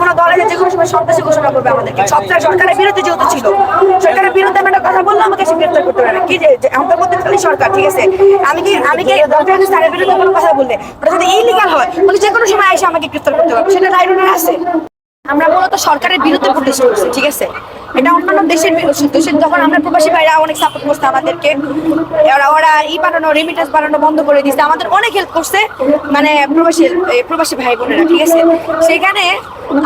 কোনো দলের যে কোনো সময় সন্ত্রাসী ঘোষণা করবে আমাদেরকে। সরকারের বিরুদ্ধে যেহেতু ছিল। সরকারের বিরুদ্ধে আমি একটা কথা বললাম, আমাকে সে গ্রেপ্তার করতে পারে কি যে আমাদের মধ্যে খালি সরকার, ঠিক আছে? আমি কি আমি কি বিরুদ্ধে কোনো কথা বললে? ওটা যদি ইলিগাল হয়, তাহলে যে কোনো সময় এসে আমাকে গ্রেপ্তার করতে পারবে। সেটা আছে। আমরা মূলত সরকারের বিরুদ্ধে প্রতিষ্ঠা করছি, ঠিক আছে? এটা অন্যান্য দেশের দেশের যখন আমরা প্রবাসী ভাইরা অনেক সাপোর্ট করছে আমাদেরকে ওরা ওরা ই বানানো রেমিটেন্স বানানো বন্ধ করে দিচ্ছে আমাদের অনেক হেল্প করছে মানে প্রবাসী প্রবাসী ভাই বোনেরা, ঠিক আছে? সেখানে,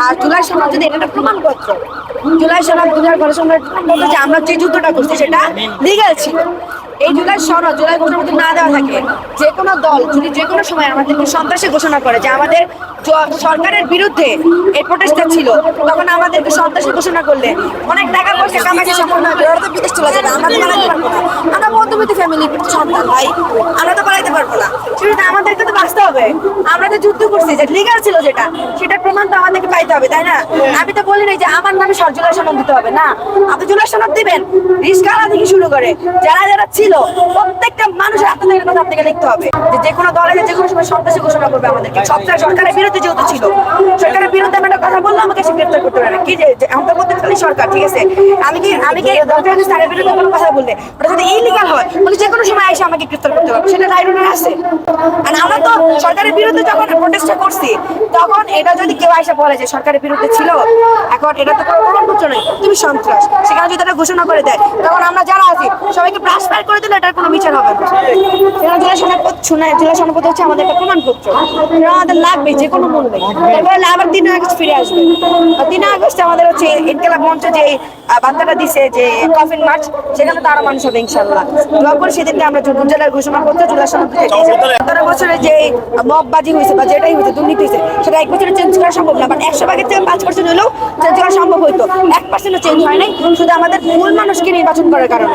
আর জুলাই সনদ যদি এটা একটা প্রমাণপত্র, জুলাই সনদ জুলাই ঘরে সনদ যে আমরা যে যুদ্ধটা করছি সেটা লিগাল ছিল। এই জুলাই সনদ জুলাই ঘোষণাপত্র না দেওয়া থাকে, যে কোনো দল যদি যে কোনো সময় আমাদেরকে সন্ত্রাসী ঘোষণা করে যে আমাদের সরকারের বিরুদ্ধে এই প্রোটেস্টটা ছিল, তখন আমাদেরকে সন্ত্রাসী ঘোষণা করলে অনেক টাকা পয়সা কামাইছে সম্পূর্ণ ওরা তো বিদেশ চলে যাবে, আমরা তো বানাইতে পারব না। আমরা মধ্যবিত্ত ফ্যামিলির সন্তান, ভাই, আমরা তো বানাইতে পারব না। সেটা আমাদেরকে তো বাঁচতে হবে। আমরা তো যুদ্ধ করছি, যে লিগাল ছিল যেটা সেটার প্রমাণ তো আমাদেরকে পাইতে হবে, তাই না? আমি তো বলি নাই যে আমার নামে সর জুলাই সনদ দিতে হবে, না। আপনি জুলাই সনদ দিবেন রিস্কালা থেকে শুরু করে যারা যারা ছিল, প্রত্যেকটা মানুষের আত্মত্যাগের কথা আপনাকে লিখতে হবে যে যে কোনো দলের যে কোনো সময় সন্ত্রাসী ঘোষণা করবে আমাদেরকে। সরকার সরকারের বিরুদ্ধে যেহেতু ছিল, সরকারের বিরুদ্ধে আমি একটা কথা বলল আমাকে সে গ্রেফতার করতে পারে কি যে খালি সরকার, ঠিক আছে? আমি কি আমি কি স্যারের বিরুদ্ধে কোনো কথা বললে, ওটা যদি ইলিগাল হয়, তাহলে যে কোনো সময় এসে আমাকে গ্রেফতার সেটা আছে আর আমরা তো সরকারের বিরুদ্ধে যখন প্রোটেস্টটা করছি, তখন এটা যদি কেউ বলে যে সরকারের বিরুদ্ধে ছিল, এখন এটা তো কোনো প্রমাণপত্র নেই। তুমি সন্ত্রাস। সেখানে যদি এটা ঘোষণা করে দেয়, তখন আমরা যারা আছি, সবাইকে ট্রান্সফার করে দিলে এটার কোনো বিচার হবে না। জেলা জেলা হচ্ছে আমাদের একটা প্রমাণপত্র। আমাদের লাগবে, যে কোনো মূল্যে। তারপরে আবার তিন আগস্ট ফিরে আসবে। তিন আগস্ট আমাদের হচ্ছে মঞ্চ যে বার্তাটা দিছে যে কফিন মার্চ সেখানে তো আরও মানুষ হবে ইনশাল্লাহ দোয়া করি সেদিনকে আমরা জেলার ঘোষণা করতে জেলা মববাজি হয়েছে। বা যেটাই হয়েছে, দুর্নীতি হয়েছে, সেটা এক বছরে চেঞ্জ করা সম্ভব না একশো ভাগের পাঁচ পার্সেন্ট হলেও চেঞ্জ করা সম্ভব হইতো। এক পার্সেন্টও চেঞ্জ হয় নাই, শুধু আমাদের মূল মানুষকে নির্বাচন করার কারণে।